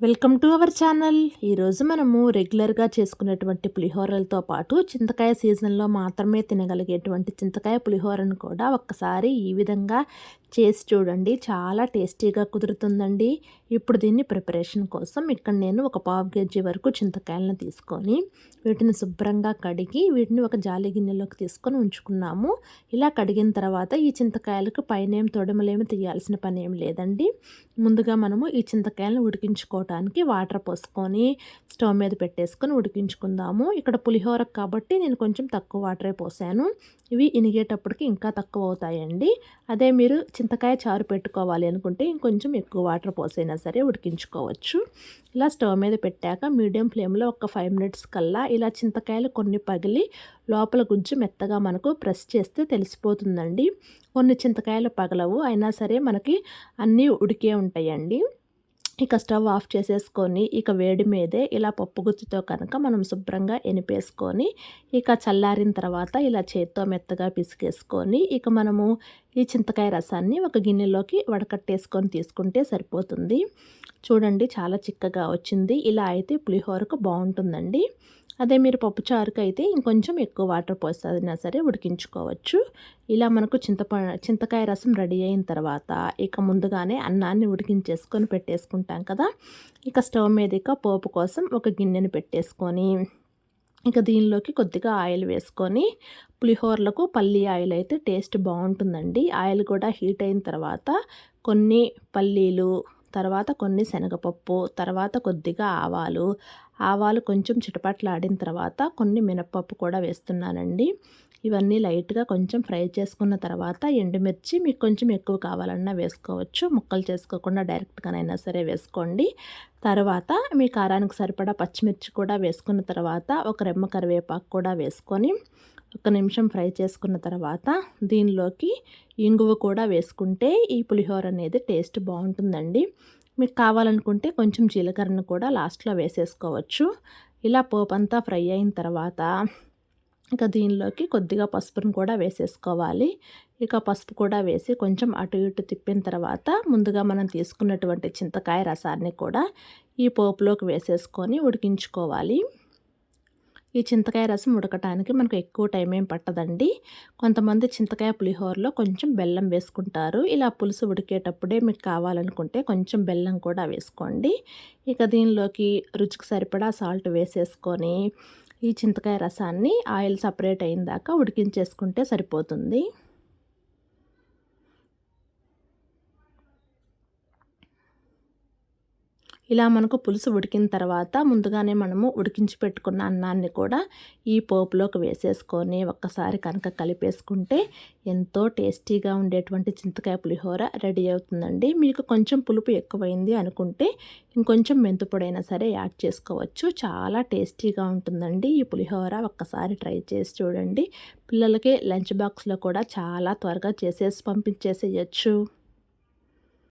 Welcome to our channel. ఈరోజు మనము రెగ్యులర్గా చేసుకునేటువంటి పులిహోరలతో పాటు చింతకాయ సీజన్లో మాత్రమే తినగలిగేటువంటి చింతకాయ పులిహోరను కూడా ఒక్కసారి ఈ విధంగా చేసి చూడండి. చాలా టేస్టీగా కుదురుతుందండి. ఇప్పుడు దీన్ని ప్రిపరేషన్ కోసం ఇక్కడ నేను ఒక పావు కేజీ వరకు చింతకాయలను తీసుకొని వీటిని శుభ్రంగా కడిగి వీటిని ఒక జాలి గిన్నెలోకి తీసుకొని ఉంచుకున్నాము. ఇలా కడిగిన తర్వాత ఈ చింతకాయలకు పైన ఏం తొడమలేమి తీయాల్సిన పని ఏం లేదండి. ముందుగా మనము ఈ చింతకాయలను ఉడికించుకోవడానికి వాటర్ పోసుకొని స్టవ్ మీద పెట్టేసుకొని ఉడికించుకుందాము. ఇక్కడ పులిహోర కాబట్టి నేను కొంచెం తక్కువ వాటరే పోసాను. ఇవి ఇనిగేటప్పటికి ఇంకా తక్కువ అవుతాయండి. అదే మీరు చింతకాయ చారు పెట్టుకోవాలి అనుకుంటే ఇంకొంచెం ఎక్కువ వాటర్ పోసైనా సరే ఉడికించుకోవచ్చు. ఇలా స్టవ్ మీద పెట్టాక మీడియం ఫ్లేమ్లో ఒక ఫైవ్ మినిట్స్ కల్లా ఇలా చింతకాయలు కొన్ని పగిలి లోపల గుజ్జు మెత్తగా మనకు ప్రెస్ చేస్తే తెలిసిపోతుందండి. కొన్ని చింతకాయలు పగలవు అయినా సరే మనకి అన్నీ ఉడికే ఉంటాయండి. ఇక స్టవ్ ఆఫ్ చేసేసుకొని ఇక వేడి మీదే ఇలా పప్పు గుత్తితో కనుక మనం శుభ్రంగా ఎనిపేసుకొని ఇక చల్లారిన తర్వాత ఇలా చేత్తో మెత్తగా పిసికేసుకొని ఇక మనము ఈ చింతకాయ రసాన్ని ఒక గిన్నెలోకి వడకట్టేసుకొని తీసుకుంటే సరిపోతుంది. చూడండి చాలా చిక్కగా వచ్చింది. ఇలా అయితే పులిహోరకు బాగుంటుందండి. అదే మీరు పప్పుచారుకు అయితే ఇంకొంచెం ఎక్కువ వాటర్ పోసినా సరే ఉడికించుకోవచ్చు. ఇలా మనకు చింతప చింతకాయ రసం రెడీ అయిన తర్వాత ఇక ముందుగానే అన్నాన్ని ఉడికించేసుకొని పెట్టేసుకుంటాం కదా. ఇక స్టవ్ మీద ఇక పోపు కోసం ఒక గిన్నెని పెట్టేసుకొని ఇక దీనిలోకి కొద్దిగా ఆయిల్ వేసుకొని పులిహోరలకు పల్లి ఆయిల్ అయితే టేస్ట్ బాగుంటుందండి. ఆయిల్ కూడా హీట్ అయిన తర్వాత కొన్ని పల్లీలు తర్వాత కొన్ని శనగపప్పు తర్వాత కొద్దిగా ఆవాలు. ఆవాలు కొంచెం చిటపట్లాడిన తర్వాత కొన్ని మినప్పప్పు కూడా వేస్తున్నానండి. ఇవన్నీ లైట్గా కొంచెం ఫ్రై చేసుకున్న తర్వాత ఎండుమిర్చి మీకు కొంచెం ఎక్కువ కావాలన్నా వేసుకోవచ్చు. ముక్కలు చేసుకోకుండా డైరెక్ట్గానైనా సరే వేసుకోండి. తర్వాత మీ కారానికి సరిపడా పచ్చిమిర్చి కూడా వేసుకున్న తర్వాత ఒక రెమ్మ కరివేపాకు కూడా వేసుకొని ఒక నిమిషం ఫ్రై చేసుకున్న తర్వాత దీనిలోకి ఇంగువ కూడా వేసుకుంటే ఈ పులిహోర అనేది టేస్ట్ బాగుంటుందండి. మీకు కావాలనుకుంటే కొంచెం జీలకర్రను కూడా లాస్ట్లో వేసేసుకోవచ్చు. ఇలా పోపు అంతా ఫ్రై అయిన తర్వాత ఇక దీనిలోకి కొద్దిగా పసుపును కూడా వేసేసుకోవాలి. ఇక పసుపు కూడా వేసి కొంచెం అటు ఇటు తిప్పిన తర్వాత ముందుగా మనం తీసుకున్నటువంటి చింతకాయ రసాన్ని కూడా ఈ పోపులోకి వేసేసుకొని ఉడికించుకోవాలి. ఈ చింతకాయ రసం ఉడకటానికి మనకు ఎక్కువ టైం ఏం పట్టదండి. కొంతమంది చింతకాయ పులిహోరలో కొంచెం బెల్లం వేసుకుంటారు. ఇలా పులుసు ఉడికేటప్పుడే మీకు కావాలనుకుంటే కొంచెం బెల్లం కూడా వేసుకోండి. ఇక దీనిలోకి రుచికి సరిపడా సాల్ట్ వేసేసుకొని ఈ చింతకాయ రసాన్ని ఆయిల్ సపరేట్ అయిన దాకా ఉడికించేసుకుంటే సరిపోతుంది. ఇలా మనకు పులుసు ఉడికిన తర్వాత ముందుగానే మనము ఉడికించి పెట్టుకున్న అన్నాన్ని కూడా ఈ పోపులోకి వేసేసుకొని ఒక్కసారి కనుక కలిపేసుకుంటే ఎంతో టేస్టీగా ఉండేటువంటి చింతకాయ పులిహోర రెడీ అవుతుందండి. మీకు కొంచెం పులుపు ఎక్కువైంది అనుకుంటే ఇంకొంచెం మెంతుపొడైనా సరే యాడ్ చేసుకోవచ్చు. చాలా టేస్టీగా ఉంటుందండి ఈ పులిహోర. ఒక్కసారి ట్రై చేసి చూడండి. పిల్లలకి లంచ్ బాక్స్లో కూడా చాలా త్వరగా చేసేసి పంపించేసేయచ్చు.